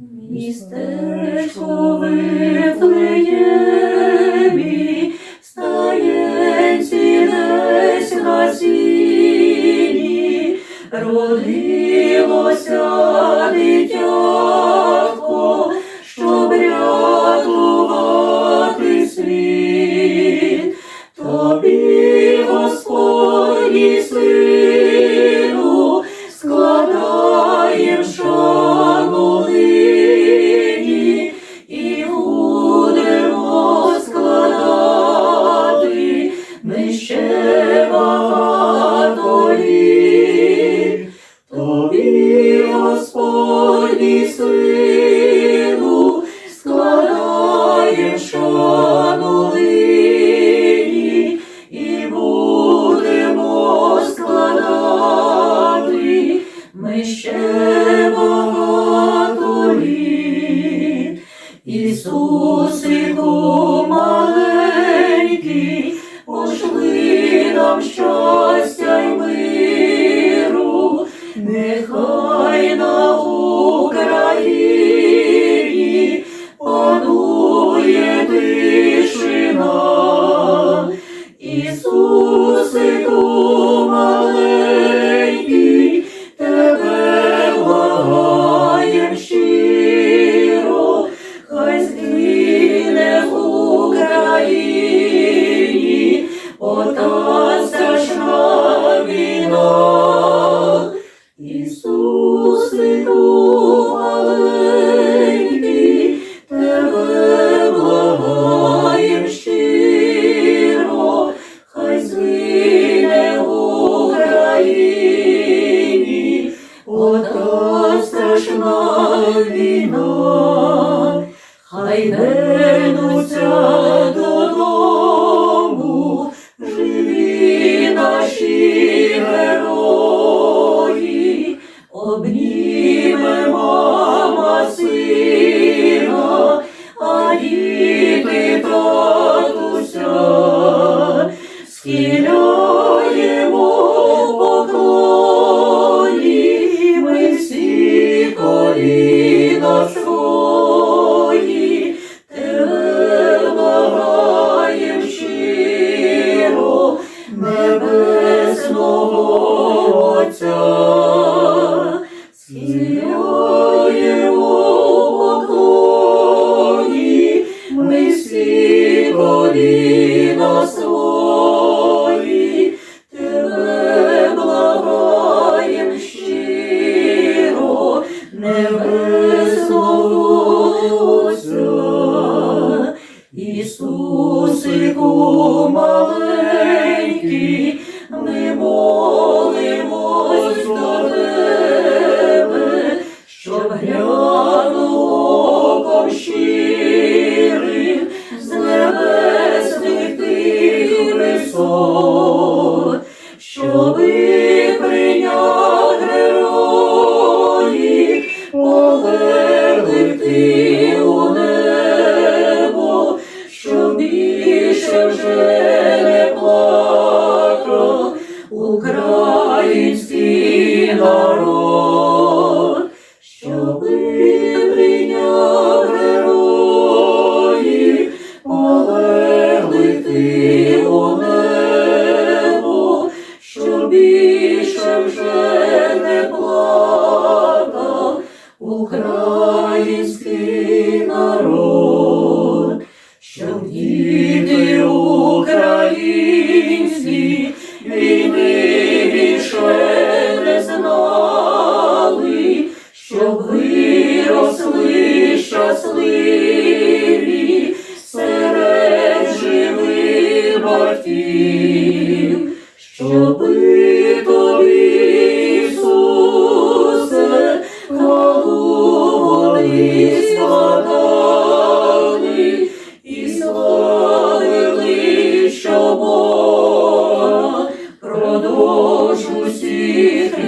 Містечко Вифлеємі, стаєнці десь на сіні, родилося дитятко, ще багато пошли нам щастя й миру, нехай на Україні коліна свої, тебе благаєм щиро, небесного Отця. Ісусику маленький, висот, щоби прийняв героїв, полеглих ти у небо, щоб більше вже не плакав український народ, щоби прийняв героїв, полеглих ти тим, щоби тобі, Ісусе, хвалували і славили, що Бога продовж усіх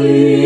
тобі,